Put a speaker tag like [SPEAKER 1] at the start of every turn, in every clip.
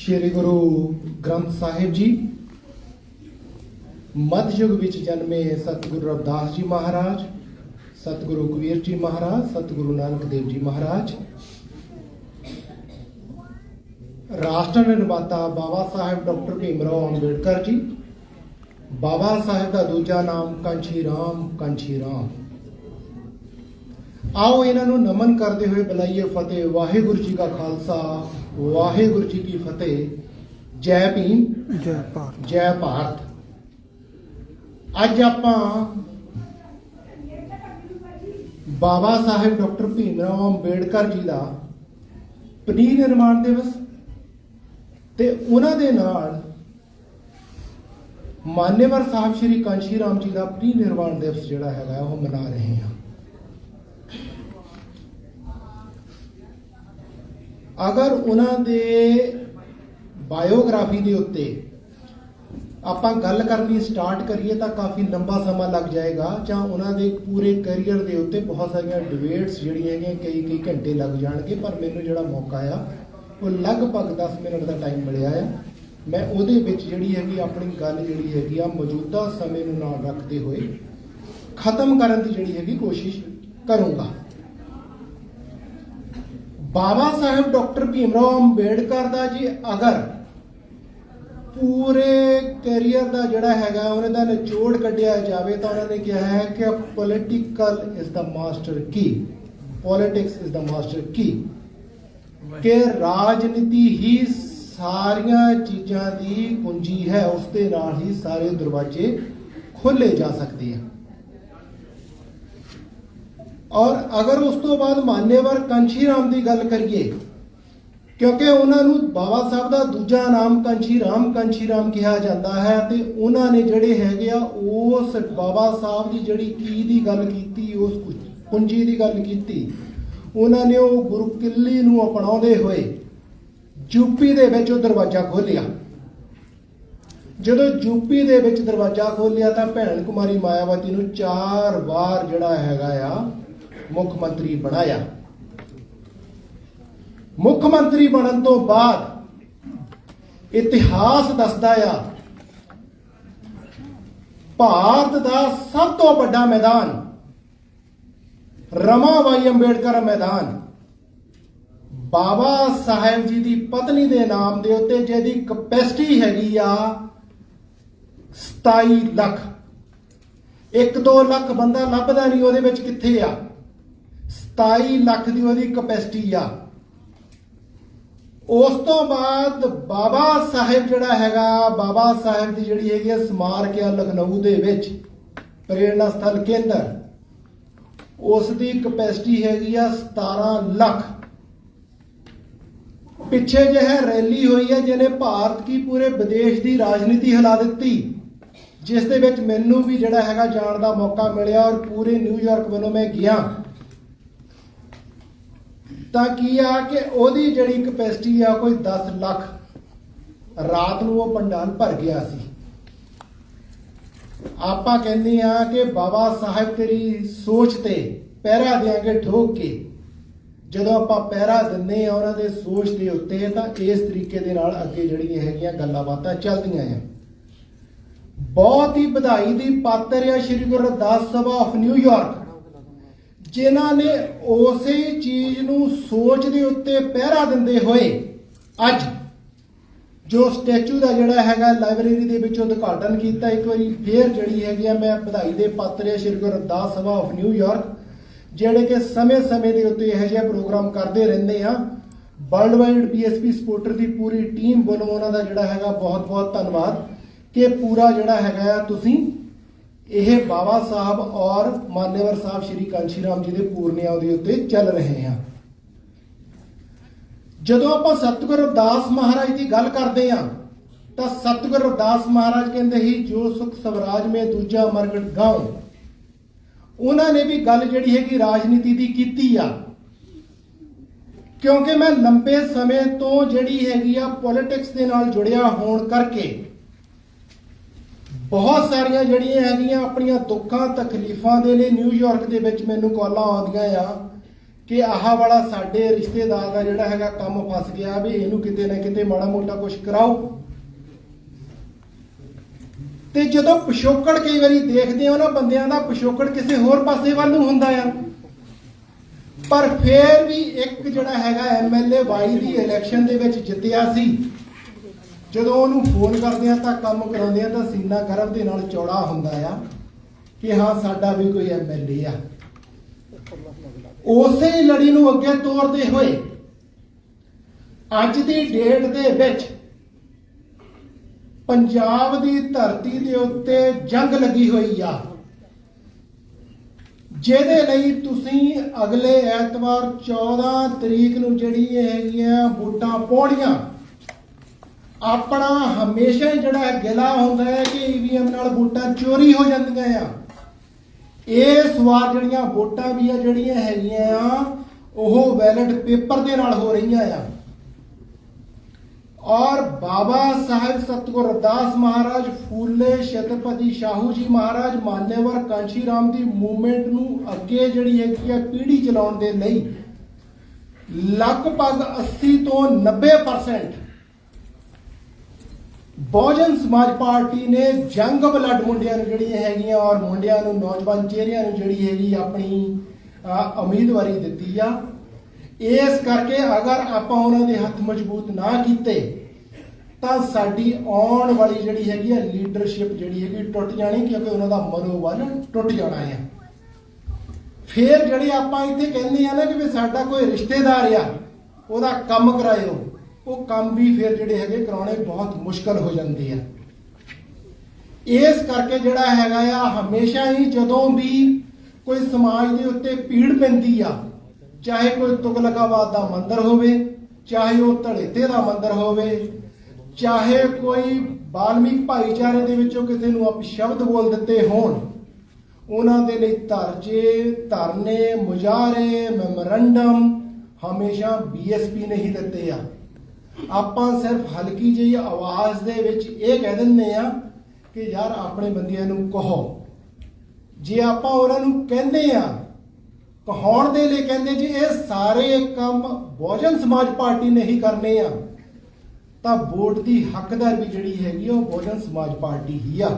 [SPEAKER 1] ਸ੍ਰੀ ਗੁਰੂ ਗ੍ਰੰਥ ਸਾਹਿਬ ਜੀ ਮੱਧ ਯੁਗ ਵਿੱਚ ਜਨਮੇ ਸਤਿਗੁਰੂ ਰਵਿਦਾਸ ਜੀ ਮਹਾਰਾਜ, ਸਤਿਗੁਰੂ ਕਬੀਰ ਜੀ ਮਹਾਰਾਜ, ਸਤਿਗੁਰੂ ਨਾਨਕ ਦੇਵ ਜੀ ਮਹਾਰਾਜ, ਰਾਸ਼ਟਰ ਨਿਰਮਾਤਾ ਬਾਬਾ ਸਾਹਿਬ ਡਾਕਟਰ ਭੀਮਰਾਓ ਅੰਬੇਡਕਰ ਜੀ, ਬਾਬਾ ਸਾਹਿਬ ਦਾ ਦੂਜਾ ਨਾਮ ਕੰਛੀ ਰਾਮ ਕੰਛੀ ਰਾਮ। ਆਓ ਇਹਨਾਂ ਨੂੰ ਨਮਨ ਕਰਦੇ ਹੋਏ ਬੁਲਾਈਏ ਫਤਿਹ ਵਾਹਿਗੁਰੂ ਜੀ ਕਾ ਖਾਲਸਾ ਵਾਹਿਗੁਰੂ ਜੀ ਕੀ ਫਤਿਹ। ਜੈ ਭੀਮ
[SPEAKER 2] ਜੈ ਭਾਰਤ।
[SPEAKER 1] ਜੈ ਭਾਰਤ। ਅੱਜ ਆਪਾਂ ਬਾਬਾ ਸਾਹਿਬ ਡਾਕਟਰ ਭੀਮਰਾਓ ਅੰਬੇਡਕਰ ਜੀ ਦਾ ਪਨੀ ਨਿਰਮਾਣ ਦਿਵਸ ਤੇ ਉਹਨਾਂ ਦੇ ਨਾਲ ਮਾਨੇਵਰ ਸਾਹਿਬ ਸ਼੍ਰੀ ਕਾਂਸ਼ੀ ਰਾਮ ਜੀ ਦਾ ਪਨੀ ਨਿਰਮਾਣ ਦਿਵਸ ਜਿਹੜਾ ਹੈਗਾ ਉਹ ਮਨਾ ਰਹੇ ਹਾਂ। ਅਗਰ ਉਹਨਾਂ ਦੇ ਬਾਇਓਗ੍ਰਾਫੀ ਦੇ ਉੱਤੇ ਆਪਾਂ ਗੱਲ ਕਰਨੀ ਸਟਾਰਟ ਕਰੀਏ ਤਾਂ ਕਾਫੀ ਲੰਬਾ ਸਮਾਂ ਲੱਗ ਜਾਏਗਾ ਜਾਂ ਉਹਨਾਂ ਦੇ ਪੂਰੇ ਕੈਰੀਅਰ ਦੇ ਉੱਤੇ ਬਹੁਤ ਸਾਰੀਆਂ ਡਿਬੇਟਸ ਜਿਹੜੀਆਂ ਹੈਗੀਆਂ ਕਈ ਕਈ ਘੰਟੇ ਲੱਗ ਜਾਣਗੇ, ਪਰ ਮੈਨੂੰ ਜਿਹੜਾ ਮੌਕਾ ਆ, ਉਹ ਲਗਭਗ 10 ਮਿੰਟ ਦਾ ਟਾਈਮ ਮਿਲਿਆ ਆ। ਮੈਂ ਉਹਦੇ ਵਿੱਚ ਜਿਹੜੀ ਹੈਗੀ ਆਪਣੀ ਗੱਲ ਜਿਹੜੀ ਹੈਗੀ ਆ, ਮੌਜੂਦਾ ਸਮੇਂ ਨੂੰ ਨਾਲ ਰੱਖਦੇ ਹੋਏ ਖਤਮ ਕਰਨ ਦੀ ਜਿਹੜੀ ਹੈਗੀ ਕੋਸ਼ਿਸ਼ ਕਰੂੰਗਾ। ਬਾਬਾ ਸਾਹਿਬ ਡਾਕਟਰ ਭੀਮਰਾਓ ਅੰਬੇਡਕਰ ਦਾ ਜੀ ਅਗਰ ਪੂਰੇ ਕੈਰੀਅਰ ਦਾ ਜਿਹੜਾ ਹੈਗਾ, ਉਹਨਾਂ ਦਾ ਨਿਚੋੜ ਕੱਢਿਆ ਜਾਵੇ ਤਾਂ ਉਹਨਾਂ ਨੇ ਕਿਹਾ ਹੈ ਕਿ political is the master key politics is the master key ਕਿ ਰਾਜਨੀਤੀ ਹੀ ਸਾਰੀਆਂ ਚੀਜ਼ਾਂ ਦੀ ਕੁੰਜੀ ਹੈ, ਉਸ ਦੇ ਨਾਲ ਹੀ ਸਾਰੇ ਦਰਵਾਜ਼ੇ ਖੋਲੇ ਜਾ ਸਕਦੇ ਆ। ਔਰ ਅਗਰ ਉਸ ਤੋਂ ਬਾਅਦ ਮਾਨੇਵਰ ਕੰਸ਼ੀ ਰਾਮ ਦੀ ਗੱਲ ਕਰੀਏ, ਕਿਉਂਕਿ ਉਹਨਾਂ ਨੂੰ ਬਾਬਾ ਸਾਹਿਬ ਦਾ ਦੂਜਾ ਨਾਮ ਕੰਸ਼ੀ ਰਾਮ ਕੰਸ਼ੀ ਰਾਮ ਕਿਹਾ ਜਾਂਦਾ ਹੈ ਤੇ ਉਹਨਾਂ ਨੇ ਜਿਹੜੇ ਹੈਗੇ ਆ, ਉਸ ਬਾਬਾ ਸਾਹਿਬ ਦੀ ਜਿਹੜੀ ਕੀ ਦੀ ਗੱਲ ਕੀਤੀ, ਉਸ ਕੁੰਜੀ ਦੀ ਗੱਲ ਕੀਤੀ, ਉਹਨਾਂ ਨੇ ਉਹ ਗੁਰੂ ਕਿੱਲੀ ਨੂੰ ਅਪਣਾਉਂਦੇ ਹੋਏ ਯੂਪੀ ਦੇ ਵਿੱਚ ਉਹ ਦਰਵਾਜ਼ਾ ਖੋਲ੍ਹਿਆ। ਜਦੋਂ ਯੂਪੀ ਦੇ ਵਿੱਚ ਦਰਵਾਜ਼ਾ ਖੋਲ੍ਹਿਆ ਤਾਂ ਭੈਣ ਕੁਮਾਰੀ ਮਾਇਆਵਤੀ ਨੂੰ ਚਾਰ ਵਾਰ ਜਿਹੜਾ ਹੈਗਾ ਆ ਮੁੱਖ ਮੰਤਰੀ ਬਣਾਇਆ। ਮੁੱਖ ਮੰਤਰੀ ਬਣਨ ਤੋਂ ਬਾਅਦ ਇਤਿਹਾਸ ਦੱਸਦਾ ਆ, ਭਾਰਤ ਦਾ ਸਭ ਤੋਂ ਵੱਡਾ ਮੈਦਾਨ ਰਮਾਬਾਈ ਅੰਬੇਡਕਰ ਮੈਦਾਨ। ਬਾਬਾ ਸਾਹਿਬ ਜੀ ਦੀ ਪਤਨੀ ਦੇ ਨਾਮ ਦੇ ਉੱਤੇ ਜਿਹਦੀ ਕਪੈਸਿਟੀ ਹੈਗੀ ਆ 27 ਲੱਖ। 1-2 ਲੱਖ ਬੰਦਾ ਲੱਭਦਾ ਨਹੀਂ ਉਹਦੇ ਵਿੱਚ ਕਿੱਥੇ ਆ? 27 ਲੱਖ ਦੀ ਉਹਦੀ ਕਪੈਸਿਟੀ ਆ। ਉਸ ਤੋਂ ਬਾਅਦ ਬਾਬਾ ਸਾਹਿਬ ਜਿਹੜਾ ਹੈਗਾ, ਬਾਬਾ ਸਾਹਿਬ ਦੀ ਜਿਹੜੀ ਹੈਗੀ ਆ ਸਮਾਰਕ ਆ ਲਖਨਊ ਦੇ ਵਿੱਚ ਪ੍ਰੇਰਣਾ ਸਥਲ ਕੇਂਦਰ, ਉਸ ਦੀ ਕਪੈਸਿਟੀ ਹੈਗੀ ਆ 17 ਲੱਖ। ਪਿੱਛੇ ਜੇ ਹੈ ਰੈਲੀ ਹੋਈ ਹੈ ਜਿਹਨੇ ਭਾਰਤ ਕੀ ਪੂਰੇ ਵਿਦੇਸ਼ ਦੀ ਰਾਜਨੀਤੀ ਹਿਲਾ ਦਿੱਤੀ, ਜਿਸ ਦੇ ਵਿੱਚ ਮੈਨੂੰ ਵੀ ਜਿਹੜਾ ਹੈਗਾ ਜਾਣ ਦਾ ਮੌਕਾ ਮਿਲਿਆ ਔਰ ਪੂਰੇ ਨਿਊਯਾਰਕ ਵੱਲੋਂ ਮੈਂ ਗਿਆ। ਤਾਂ ਕੀ ਆ ਕਿ ਉਹਦੀ ਜਿਹੜੀ ਕਪੈਸਿਟੀ ਆ ਕੋਈ 10 ਲੱਖ ਰਾਤ ਨੂੰ ਉਹ ਪੰਡਾਲ ਭਰ ਗਿਆ ਸੀ। ਆਪਾਂ ਕਹਿੰਦੇ ਆ ਕਿ ਬਾਬਾ ਸਾਹਿਬ ਤੇਰੀ ਸੋਚ ਤੇ ਪਹਿਰਾ ਦੇਾਂਗੇ ਠੋਕ ਕੇ। ਜਦੋਂ ਆਪਾਂ ਪਹਿਰਾ ਦਿੰਦੇ ਆ ਉਹਨਾਂ ਦੇ ਸੋਚ ਦੇ ਉੱਤੇ, ਤਾਂ ਇਸ ਤਰੀਕੇ ਦੇ ਨਾਲ ਅੱਗੇ ਜਿਹੜੀਆਂ ਹੈਗੀਆਂ ਗੱਲਾਂ ਬਾਤਾਂ ਚੱਲਦੀਆਂ ਆ। ਬਹੁਤ ਹੀ ਵਧਾਈ ਦੀ ਪਾਤਰ ਆ Shri Guru Ravidas Sabha of New York ਜਿਨ੍ਹਾਂ ਨੇ ਉਸੇ ਚੀਜ਼ ਨੂੰ ਸੋਚ ਦੇ ਉੱਤੇ ਪਹਿਰਾ ਦਿੰਦੇ ਹੋਏ ਅੱਜ ਜੋ ਸਟੈਚੂ ਦਾ ਜਿਹੜਾ ਹੈਗਾ ਲਾਇਬ੍ਰੇਰੀ ਦੇ ਵਿੱਚ ਉਦਘਾਟਨ ਕੀਤਾ, ਇੱਕ ਵਾਰੀ ਫੇਰ ਜਿਹੜੀ ਹੈਗੀ ਆ, ਮੈਂ ਵਧਾਈ ਦੇ ਪਾਤਰ ਆ Shri Guru Ravidas Sabha of New York ਜਿਹੜੇ ਕਿ ਸਮੇਂ-ਸਮੇਂ ਦੇ ਉੱਤੇ ਇਹੋ ਜਿਹੇ ਪ੍ਰੋਗਰਾਮ ਕਰਦੇ ਰਹਿੰਦੇ ਆ। ਵਰਲਡ ਵਾਈਡ ਬੀਐਸਪੀ ਸਪੋਰਟਰ ਦੀ ਪੂਰੀ ਟੀਮ ਵੱਲੋਂ ਉਹਨਾਂ ਦਾ ਜਿਹੜਾ ਹੈਗਾ ਬਹੁਤ-ਬਹੁਤ ਧੰਨਵਾਦ ਕਿ ਪੂਰਾ ਜਿਹੜਾ ਹੈਗਾ ਆ ਤੁਸੀਂ ਇਹ ਬਾਬਾ ਸਾਹਿਬ ਔਰ ਮਾਨੇਵਰ ਸਾਹਿਬ ਸ਼੍ਰੀ ਕਾਂਸ਼ੀ ਰਾਮ ਜੀ ਦੇ ਪੂਰਨਿਆਂ ਦੇ ਉੱਤੇ ਚੱਲ ਰਹੇ ਹਾਂ ਜਦੋਂ ਆਪਾਂ ਸਤਿਗੁਰ ਅਰਦਾਸ ਮਹਾਰਾਜ ਦੀ ਗੱਲ ਕਰਦੇ ਹਾਂ ਤਾਂ ਸਤਿਗੁਰ ਅਰਦਾਸ ਮਹਾਰਾਜ ਕਹਿੰਦੇ ਹੀ ਜੋ ਸੁਖ ਸਵਰਾਜ ਮੇ ਦੂਜਾ ਮਰਗਟ ਗਾਉ। ਉਹਨਾਂ ਨੇ ਵੀ ਗੱਲ ਜਿਹੜੀ ਹੈਗੀ ਰਾਜਨੀਤੀ ਦੀ ਕੀਤੀ ਆ। ਕਿਉਂਕਿ ਮੈਂ ਲੰਬੇ ਸਮੇਂ ਤੋਂ ਜਿਹੜੀ ਹੈਗੀ ਆ ਪੋਲਿਟਿਕਸ ਦੇ ਨਾਲ ਜੁੜਿਆ ਹੋਣ ਕਰਕੇ ਬਹੁਤ ਸਾਰੀਆਂ ਜਿਹੜੀਆਂ ਹੈਗੀਆਂ ਆਪਣੀਆਂ ਦੁੱਖਾਂ, ਤਕਲੀਫਾਂ ਦੇ ਲਈ ਨਿਊਯਾਰਕ ਦੇ ਵਿੱਚ ਮੈਨੂੰ ਕਾਲਾਂ ਆਉਂਦੀਆਂ ਆ ਕਿ ਆਹ ਵਾਲਾ ਸਾਡੇ ਰਿਸ਼ਤੇਦਾਰ ਦਾ ਜਿਹੜਾ ਹੈਗਾ ਕੰਮ ਫਸ ਗਿਆ ਵੀ ਇਹਨੂੰ ਕਿਤੇ ਨਾ ਕਿਤੇ ਮਾੜਾ ਮੋਟਾ ਕੁਝ ਕਰਾਓ। ਤੇ ਜਦੋਂ ਪਿਛੋਕੜ ਕਈ ਵਾਰੀ ਦੇਖਦੇ ਆ ਨਾ ਬੰਦਿਆਂ ਦਾ, ਪਿਛੋਕੜ ਕਿਸੇ ਹੋਰ ਪਾਸੇ ਵੱਲ ਨੂੰ ਹੁੰਦਾ ਆ। ਪਰ ਫੇਰ ਵੀ ਇੱਕ ਜਿਹੜਾ ਹੈਗਾ ਐਮਐਲਏ 22 ਦੀ ਇਲੈਕਸ਼ਨ ਦੇ ਵਿੱਚ ਜਿੱਤਿਆ ਸੀ। ਜਦੋਂ ਉਹਨੂੰ ਫੋਨ ਕਰਦੇ ਆ ਤਾਂ ਕੰਮ ਕਰਾਉਂਦੇ ਆ ਤਾਂ ਸੀਨਾ ਗਰਭ ਦੇ ਨਾਲ ਚੌੜਾ ਹੁੰਦਾ ਆ ਕਿ ਹਾਂ, ਸਾਡਾ ਵੀ ਕੋਈ ਐਮਐਲਏ ਆ। ਉਸੇ ਲੜੀ ਨੂੰ ਅੱਗੇ ਤੋਰਦੇ ਹੋਏ ਅੱਜ ਦੀ ਡੇਟ ਦੇ ਵਿੱਚ ਪੰਜਾਬ ਦੀ ਧਰਤੀ ਦੇ ਉੱਤੇ ਜੰਗ ਲੱਗੀ ਹੋਈ ਆ। ਜਿਹਦੇ ਲਈ ਤੁਸੀਂ ਅਗਲੇ ਐਤਵਾਰ 14 ਤਰੀਕ ਨੂੰ ਜਿਹੜੀ ਇਹ ਹੈਗੀਆਂ ਵੋਟਾਂ ਪਾਉਣੀਆਂ ਆਪਣਾ ਹਮੇਸ਼ਾ ਜਿਹੜਾ ਹੈ ਗਿਲਾ ਹੁੰਦਾ ਹੈ ਕਿ ਈਵੀਐਮ ਨਾਲ ਵੋਟਾਂ ਚੋਰੀ ਹੋ ਜਾਂਦੀਆਂ ਆ। ਇਸ ਵਾਰ ਜਿਹੜੀਆਂ ਵੋਟਾਂ ਵੀ ਆ, ਜਿਹੜੀਆਂ ਹੈਗੀਆਂ ਆ, ਉਹ ਵੈਲਿਡ ਪੇਪਰ ਦੇ ਨਾਲ ਹੋ ਰਹੀਆਂ ਆ। ਔਰ ਬਾਬਾ ਸਾਹਿਬ ਸਤਗੁਰ ਅਰਦਾਸ ਮਹਾਰਾਜ, ਫੂਲੇ ਛਤਰਪਤੀ ਸ਼ਾਹੂ ਜੀ ਮਹਾਰਾਜ, ਮਾਨੇਵਰ ਕਾਂਸ਼ੀ ਰਾਮ ਦੀ ਮੂਵਮੈਂਟ ਨੂੰ ਅੱਗੇ ਜਿਹੜੀ ਹੈਗੀ ਆ ਪੀੜ੍ਹੀ ਚਲਾਉਣ ਦੇ ਲਈ ਲਗਭਗ 80 ਤੋਂ 90% ਬਹੁਜਨ ਸਮਾਜ ਪਾਰਟੀ ਨੇ ਜੰਗ ਬਲੱਡ ਮੁੰਡਿਆਂ ਨੂੰ ਜਿਹੜੀਆਂ ਹੈਗੀਆਂ ਔਰ ਮੁੰਡਿਆਂ ਨੂੰ ਨੌਜਵਾਨ ਚਿਹਰਿਆਂ ਨੂੰ ਜਿਹੜੀ ਹੈਗੀ ਆਪਣੀ ਉਮੀਦਵਾਰੀ ਦਿੱਤੀ ਆ। ਇਸ ਕਰਕੇ ਅਗਰ ਆਪਾਂ ਉਹਨਾਂ ਦੇ ਹੱਥ ਮਜ਼ਬੂਤ ਨਾ ਕੀਤੇ, ਤਾਂ ਸਾਡੀ ਆਉਣ ਵਾਲੀ ਜਿਹੜੀ ਹੈਗੀ ਆ ਲੀਡਰਸ਼ਿਪ ਜਿਹੜੀ ਹੈਗੀ ਟੁੱਟ ਜਾਣੀ ਕਿਉਂਕਿ ਉਹਨਾਂ ਦਾ ਮਨੋਬਲ ਟੁੱਟ ਜਾਣਾ ਹੈ ਫਿਰ ਜਿਹੜੇ ਆਪਾਂ ਇੱਥੇ ਕਹਿੰਦੇ ਆ ਨਾ ਕਿ ਵੀ ਸਾਡਾ ਕੋਈ ਰਿਸ਼ਤੇਦਾਰ ਆ, ਉਹਦਾ ਕੰਮ ਕਰਾਇਓ। ਉਹ ਕੰਮ ਵੀ ਫਿਰ ਜਿਹੜੇ ਹੈਗੇ ਕਰਾਉਣੇ ਬਹੁਤ ਮੁਸ਼ਕਲ ਹੋ ਜਾਂਦੇ ਆ। ਇਸ ਕਰਕੇ ਜਿਹੜਾ ਹੈਗਾ ਆ, ਹਮੇਸ਼ਾ ਹੀ ਜਦੋਂ ਵੀ ਕੋਈ ਸਮਾਜ ਦੇ ਉੱਤੇ ਪੀੜ ਪੈਂਦੀ ਆ, ਚਾਹੇ ਕੋਈ ਤੁਗਲਕਾਬਾਦ ਦਾ ਮੰਦਰ ਹੋਵੇ, ਚਾਹੇ ਉਹ ਧੜੇਤੇ ਦਾ ਮੰਦਰ ਹੋਵੇ, ਚਾਹੇ ਕੋਈ ਬਾਲਮੀਕ ਭਾਈਚਾਰੇ ਦੇ ਵਿੱਚੋਂ ਕਿਸੇ ਨੂੰ ਆਪ ਸ਼ਬਦ ਬੋਲ ਦਿੱਤੇ ਹੋਣ, ਉਹਨਾਂ ਦੇ ਲਈ ਧਰਜੇ, ਧਰਨੇ, ਮੁਜ਼ਾਹਰੇ, ਮੈਮੋਰੰਡਮ ਹਮੇਸ਼ਾ ਬੀਐਸਪੀ ਨੇ ਹੀ ਦਿੱਤੇ ਆ। ਆਪਾਂ ਸਿਰਫ ਹਲਕੀ ਜਿਹੀ ਆਵਾਜ਼ ਦੇ ਵਿੱਚ ਇਹ ਕਹਿ ਦਿੰਦੇ ਆ ਕਿ ਯਾਰ ਆਪਣੇ ਬੰਦਿਆਂ ਨੂੰ ਕਹੋ। ਜੇ ਆਪਾਂ ਉਹਨਾਂ ਨੂੰ ਕਹਿੰਦੇ ਆ ਕਹਾਉਣ ਦੇ ਲਈ ਕਹਿੰਦੇ ਜੀ ਇਹ ਸਾਰੇ ਕੰਮ ਬਹੁਜਨ ਸਮਾਜ ਪਾਰਟੀ ਨੇ ਹੀ ਕਰਨੇ ਆ ਤਾਂ ਵੋਟ ਦੀ ਹੱਕਦਾਰ ਵੀ ਜਿਹੜੀ ਹੈਗੀ ਆ, ਉਹ ਬਹੁਜਨ ਸਮਾਜ ਪਾਰਟੀ ਹੀ ਆ।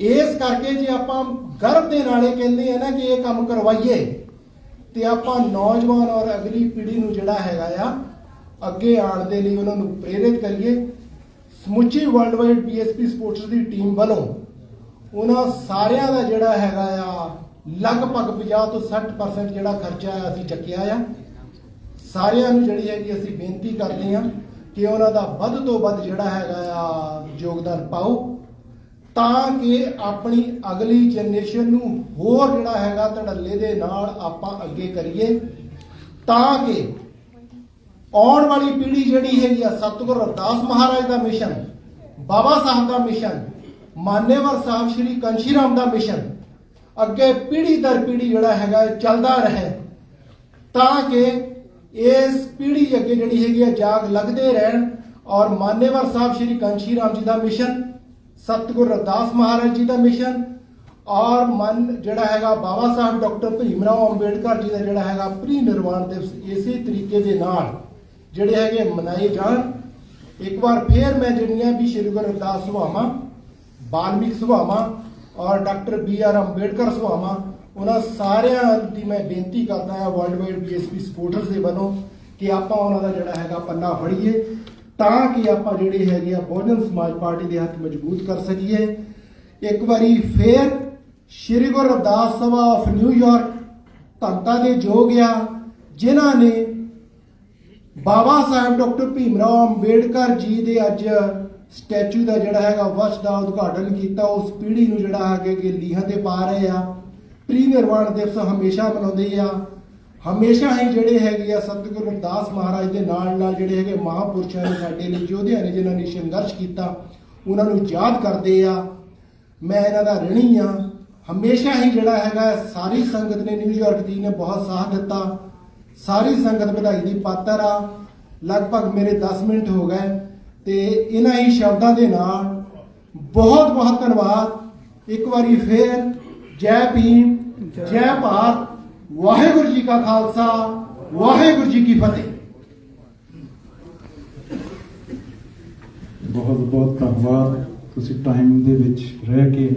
[SPEAKER 1] ਇਸ ਕਰਕੇ ਜੇ ਆਪਾਂ ਗਰਭ ਦੇ ਨਾਲ ਇਹ ਕਹਿੰਦੇ ਆ ਨਾ ਕਿ ਇਹ ਕੰਮ ਕਰਵਾਈਏ ਤੇ ਆਪਾਂ ਨੌਜਵਾਨ ਔਰ ਅਗਲੀ ਪੀੜ੍ਹੀ ਨੂੰ ਜਿਹੜਾ ਹੈਗਾ ਆ ਅੱਗੇ ਆਉਣ ਦੇ ਲਈ ਉਹਨਾਂ ਨੂੰ ਪ੍ਰੇਰਿਤ ਕਰੀਏ। ਸਮੁੱਚੀ ਵਰਲਡ ਵਾਈਡ ਬੀਐਸਪੀ ਸਪੋਰਟਸ ਦੀ ਟੀਮ ਵੱਲੋਂ ਉਹਨਾਂ ਸਾਰਿਆਂ ਦਾ ਜਿਹੜਾ ਹੈਗਾ ਆ, ਲਗਭਗ 50 ਤੋਂ 60% ਜਿਹੜਾ ਖਰਚਾ ਆ ਅਸੀਂ ਚੱਕਿਆ ਆ। ਸਾਰਿਆਂ ਨੂੰ ਜਿਹੜੀ ਹੈਗੀ ਅਸੀਂ ਬੇਨਤੀ ਕਰਦੇ ਆ ਕਿ ਉਹਨਾਂ ਦਾ ਵੱਧ ਤੋਂ ਵੱਧ ਜਿਹੜਾ ਹੈਗਾ ਆ, ਯੋਗਦਾਨ ਪਾਓ ਤਾਂ ਕਿ ਆਪਣੀ ਅਗਲੀ ਜਨਰੇਸ਼ਨ ਨੂੰ ਹੋਰ ਜਿਹੜਾ ਹੈਗਾ ਧੜੱਲੇ ਦੇ ਨਾਲ ਆਪਾਂ ਅੱਗੇ ਕਰੀਏ। ਤਾਂ ਕਿ ਆਉਣ ਵਾਲੀ ਪੀੜ੍ਹੀ ਜਿਹੜੀ ਹੈਗੀ ਆ, ਸਤਿਗੁਰ ਅਰਦਾਸ ਮਹਾਰਾਜ ਦਾ ਮਿਸ਼ਨ, ਬਾਬਾ ਸਾਹਿਬ ਦਾ ਮਿਸ਼ਨ, ਮਾਨੇਵਰ ਸਾਹਿਬ ਸ਼੍ਰੀ ਕੰਸ਼ੀ ਰਾਮ ਦਾ ਮਿਸ਼ਨ, ਅੱਗੇ ਪੀੜ੍ਹੀ ਦਰ ਪੀੜ੍ਹੀ ਜਿਹੜਾ ਹੈਗਾ ਚੱਲਦਾ ਰਹੇ, ਤਾਂ ਕਿ ਇਸ ਪੀੜ੍ਹੀ ਅੱਗੇ ਜਿਹੜੀ ਹੈਗੀ ਆ, ਜਾਗ ਲੱਗਦੇ ਰਹਿਣ ਔਰ ਮਾਨੇਵਰ ਸਾਹਿਬ ਸ਼੍ਰੀ ਕੰਸ਼ੀ ਰਾਮ ਜੀ ਦਾ ਮਿਸ਼ਨ, ਸਤਿਗੁਰ ਅਰਦਾਸ ਮਹਾਰਾਜ ਜੀ ਦਾ ਮਿਸ਼ਨ ਔਰ ਮਨ ਜਿਹੜਾ ਹੈਗਾ ਬਾਬਾ ਸਾਹਿਬ ਡਾਕਟਰ ਭੀਮ ਰਾਓ ਅੰਬੇਡਕਰ ਜੀ ਦਾ ਜਿਹੜਾ ਹੈਗਾ ਪ੍ਰੀ ਨਿਰਵਾਣ ਦਿਵਸ ਇਸੇ ਤਰੀਕੇ ਦੇ ਨਾਲ ਜਿਹੜੇ ਹੈਗੇ ਮਨਾਏ ਜਾਣ ਇੱਕ ਵਾਰ ਫੇਰ ਮੈਂ ਜਿਹੜੀਆਂ ਵੀ ਸ਼੍ਰੀ ਗੁਰੂ ਰਵਿਦਾਸ ਸਭਾਵਾਂ, ਬਾਲਮੀਕ ਸਭਾਵਾਂ ਔਰ ਡਾਕਟਰ ਬੀ ਆਰ ਅੰਬੇਡਕਰ ਸਭਾਵਾਂ, ਉਹਨਾਂ ਸਾਰਿਆਂ ਦੀ ਮੈਂ ਬੇਨਤੀ ਕਰਦਾ ਹਾਂ ਵਰਲਡ ਵਾਈਡ ਬੀਐਸਪੀ ਸਪੋਰਟਰਸ ਦੇ ਵੱਲੋਂ ਕਿ ਆਪਾਂ ਉਹਨਾਂ ਦਾ ਜਿਹੜਾ ਹੈਗਾ ਪੰਨਾ ਫੜੀਏ ਤਾਂ ਕਿ ਆਪਾਂ ਜਿਹੜੇ ਹੈਗੇ ਆ ਬਹੁਜਨ ਸਮਾਜ ਪਾਰਟੀ ਦੇ ਹੱਥ ਮਜ਼ਬੂਤ ਕਰ ਸਕੀਏ। ਇੱਕ ਵਾਰੀ ਫੇਰ Shri Guru Ravidas Sabha of New York ਧੰਤਾ ਦੇ ਜੋਗ ਆ, ਜਿਨ੍ਹਾਂ ਨੇ ਬਾਬਾ ਸਾਹਿਬ ਡਾਕਟਰ ਭੀਮ ਰਾਓ ਅੰਬੇਡਕਰ ਜੀ ਦੇ ਅੱਜ ਸਟੈਚੂ ਦਾ ਜਿਹੜਾ ਹੈਗਾ ਵਰਸ਼ ਦਾ ਉਦਘਾਟਨ ਕੀਤਾ, ਉਸ ਪੀੜ੍ਹੀ ਨੂੰ ਜਿਹੜਾ ਹੈਗਾ ਕਿ ਲੀਹਾਂ ਤੇ ਪਾ ਰਹੇ ਆ। ਪ੍ਰੀ ਨਿਰਵਾਣ ਦਿਵਸ ਹਮੇਸ਼ਾ ਮਨਾਉਂਦੇ ਆ। ਹਮੇਸ਼ਾ ਹੀ ਜਿਹੜੇ ਹੈਗੇ ਆ ਸਤਿਗੁਰੂ ਰਵਿਦਾਸ ਮਹਾਰਾਜ ਦੇ ਨਾਲ ਨਾਲ ਜਿਹੜੇ ਹੈਗੇ ਮਹਾਪੁਰਸ਼ਾਂ ਨੇ ਸਾਡੇ ਲਈ, ਯੋਧਿਆਂ ਨੇ ਜਿਨ੍ਹਾਂ ਨੇ ਸੰਘਰਸ਼ ਕੀਤਾ, ਉਹਨਾਂ ਨੂੰ ਯਾਦ ਕਰਦੇ ਆ। ਮੈਂ ਇਹਨਾਂ ਦਾ ਰਣੀ ਆ। ਹਮੇਸ਼ਾ ਹੀ ਜਿਹੜਾ ਹੈਗਾ ਸਾਰੀ ਸੰਗਤ ਨੇ ਨਿਊਯਾਰਕ ਦੀ ਨੇ ਬਹੁਤ ਸਾਥ ਦਿੱਤਾ। ਸਾਰੀ ਸੰਗਤ ਵਧਾਈ ਦੀ ਪਾਤਰ ਆ। ਲਗਭਗ ਮੇਰੇ 10 ਮਿੰਟ ਹੋ ਗਏ ਤੇ ਇਹਨਾਂ ਹੀ ਸ਼ਬਦਾਂ ਦੇ ਨਾਲ ਬਹੁਤ ਬਹੁਤ ਧੰਨਵਾਦ। ਇੱਕ ਵਾਰੀ ਫੇਰ ਜੈ ਭੀਮ, ਜੈ ਭਾਰਤ, ਵਾਹਿਗੁਰੂ ਜੀ ਕਾ ਖਾਲਸਾ, ਵਾਹਿਗੁਰੂ ਜੀ ਕੀ ਫਤਿਹ।
[SPEAKER 2] ਬਹੁਤ ਬਹੁਤ ਧੰਨਵਾਦ। ਤੁਸੀਂ ਟਾਈਮ ਦੇ ਵਿੱਚ ਰਹਿ ਕੇ